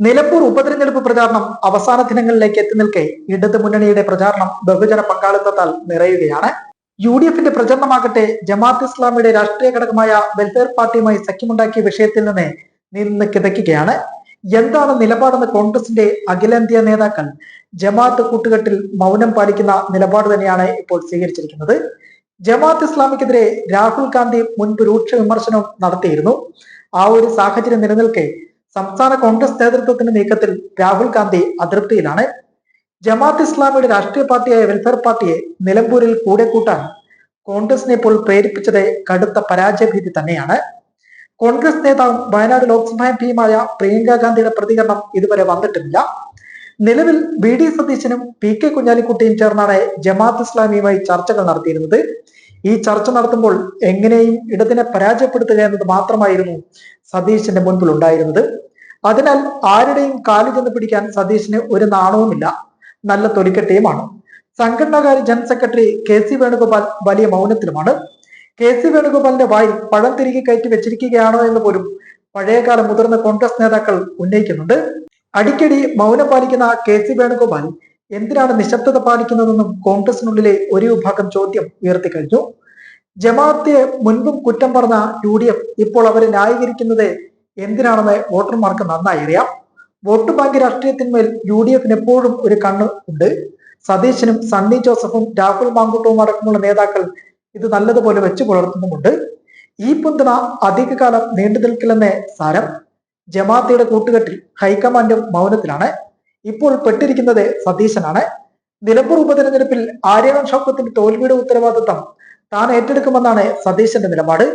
നിലമ്പൂർ ഉപതെരഞ്ഞെടുപ്പ് പ്രചാരണം അവസാന ദിനങ്ങളിലേക്ക് എത്തി നിൽക്കെ ഇടത് മുന്നണിയുടെ പ്രചാരണം ബഹുജന പങ്കാളിത്തത്താൽ നിറയുകയാണ്. യു ഡി എഫിന്റെ പ്രചരണമാകട്ടെ ജമാഅത്ത് ഇസ്ലാമിയുടെ രാഷ്ട്രീയ ഘടകമായ വെൽഫെയർ പാർട്ടിയുമായി സഖ്യമുണ്ടാക്കിയ വിഷയത്തിൽ നിന്ന് നിന്ന് കിതയ്ക്കുകയാണ്. എന്താണ് നിലപാടെന്ന് കോൺഗ്രസിന്റെ അഖിലേന്ത്യാ നേതാക്കൾ ജമാഅത്ത് കൂട്ടുകെട്ടിൽ മൗനം പാലിക്കുന്ന നിലപാട് തന്നെയാണ് ഇപ്പോൾ സ്വീകരിച്ചിരിക്കുന്നത്. ജമാഅത്ത് ഇസ്ലാമിക്കെതിരെ രാഹുൽ ഗാന്ധി മുൻപ് രൂക്ഷ വിമർശനം നടത്തിയിരുന്നു. ആ ഒരു സാഹചര്യം നിലനിൽക്കെ സംസ്ഥാന കോൺഗ്രസ് നേതൃത്വത്തിന്റെ നീക്കത്തിൽ രാഹുൽ ഗാന്ധി അതൃപ്തിയിലാണ്. ജമാഅത്ത് ഇസ്ലാമിയുടെ രാഷ്ട്രീയ പാർട്ടിയായ വെൽഫെയർ പാർട്ടിയെ നിലമ്പൂരിൽ കൂടെ കൂട്ടാൻ കോൺഗ്രസിനെ ഇപ്പോൾ പ്രേരിപ്പിച്ചത് കടുത്ത പരാജയഭീതി തന്നെയാണ്. കോൺഗ്രസ് നേതാവും വയനാട് ലോക്സഭാ എം പിയുമായ പ്രിയങ്ക ഗാന്ധിയുടെ പ്രതികരണം ഇതുവരെ വന്നിട്ടില്ല. നിലവിൽ ബി ഡി സതീശനും പി കെ കുഞ്ഞാലിക്കുട്ടിയും ചേർന്നാണ് ജമാഅത്ത് ഇസ്ലാമിയുമായി ചർച്ചകൾ നടത്തിയിരുന്നത്. ഈ ചർച്ച നടത്തുമ്പോൾ എങ്ങനെയും ഇടതിനെ പരാജയപ്പെടുത്തുക എന്നത് മാത്രമായിരുന്നു സതീശന്റെ മുൻപിൽ ഉണ്ടായിരുന്നത് അതിനാൽ ആരുടെയും കാലു ചെന്ന് പിടിക്കാൻ സതീശന് ഒരു നാണവുമില്ല. നല്ല തൊലിക്കെട്ടിയുമാണ്. സംഘടനാകാരി general secretary K C Venugopal വലിയ മൗനത്തിലുമാണ്. കെ സി വേണുഗോപാലിന്റെ വായിൽ പഴം തിരികെ കയറ്റി വെച്ചിരിക്കുകയാണോ എന്ന് പോലും പഴയകാല മുതിർന്ന കോൺഗ്രസ് നേതാക്കൾ ഉന്നയിക്കുന്നുണ്ട്. അടിക്കടി മൗനം പാലിക്കുന്ന കെ സി വേണുഗോപാൽ എന്തിനാണ് നിശബ്ദത പാലിക്കുന്നതെന്നും കോൺഗ്രസിനുള്ളിലെ ഒരു വിഭാഗം ചോദ്യം ഉയർത്തിക്കഴിഞ്ഞു ജമാഅത്തെ മുൻപും കുറ്റം പറഞ്ഞ യു ഡി എഫ് ഇപ്പോൾ അവരെ ന്യായീകരിക്കുന്നത് എന്തിനാണെന്ന് വോട്ടർമാർക്ക് നന്നായി അറിയാം. വോട്ട് ബാങ്ക് രാഷ്ട്രീയത്തിന്മേൽ യു ഡി എഫിന് എപ്പോഴും ഒരു കണ്ണ് ഉണ്ട്. സതീശനും സണ്ണി ജോസഫും രാഹുൽ മാങ്കുട്ടവും അടക്കമുള്ള നേതാക്കൾ ഇത് നല്ലതുപോലെ വെച്ചു പുലർത്തുന്നുമുണ്ട്. ഈ പിന്തുണ അധികകാലം നീണ്ടു നിൽക്കില്ലെന്ന് സാരം. ജമാഅത്തയുടെ കൂട്ടുകെട്ടിൽ ഹൈക്കമാൻഡും മൗനത്തിലാണ്. ഇപ്പോൾ പെട്ടിരിക്കുന്നത് സതീശനാണ്. നിലമ്പൂർ ഉപതെരഞ്ഞെടുപ്പിൽ ആര്യവൻ ഷൗക്കത്തിന്റെ തോൽവിയുടെ ഉത്തരവാദിത്തം താൻ ഏറ്റെടുക്കുമെന്നാണ് സതീശന്റെ നിലപാട്.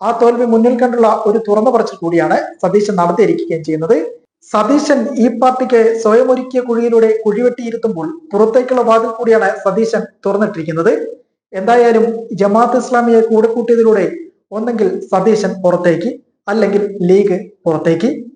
ആ തോൽവി മുന്നിൽ കണ്ടുള്ള ഒരു തുറന്നു പറച്ചിൽ കൂടിയാണ് സതീശൻ നടത്തിയിരിക്കുകയും ചെയ്യുന്നത്. സതീശൻ ഈ പാർട്ടിക്ക് സ്വയം ഒരുക്കിയ കുഴിയിലൂടെ കുഴിവെട്ടിയിരുത്തുമ്പോൾ പുറത്തേക്കുള്ള വാതിൽ കൂടിയാണ് സതീശൻ തുറന്നിട്ടിരിക്കുന്നത്. എന്തായാലും ജമാഅത്ത് ഇസ്ലാമിയെ കൂടെ കൂട്ടിയതിലൂടെ ഒന്നെങ്കിൽ സതീശൻ പുറത്തേക്ക് അല്ലെങ്കിൽ ലീഗ് പുറത്തേക്ക്.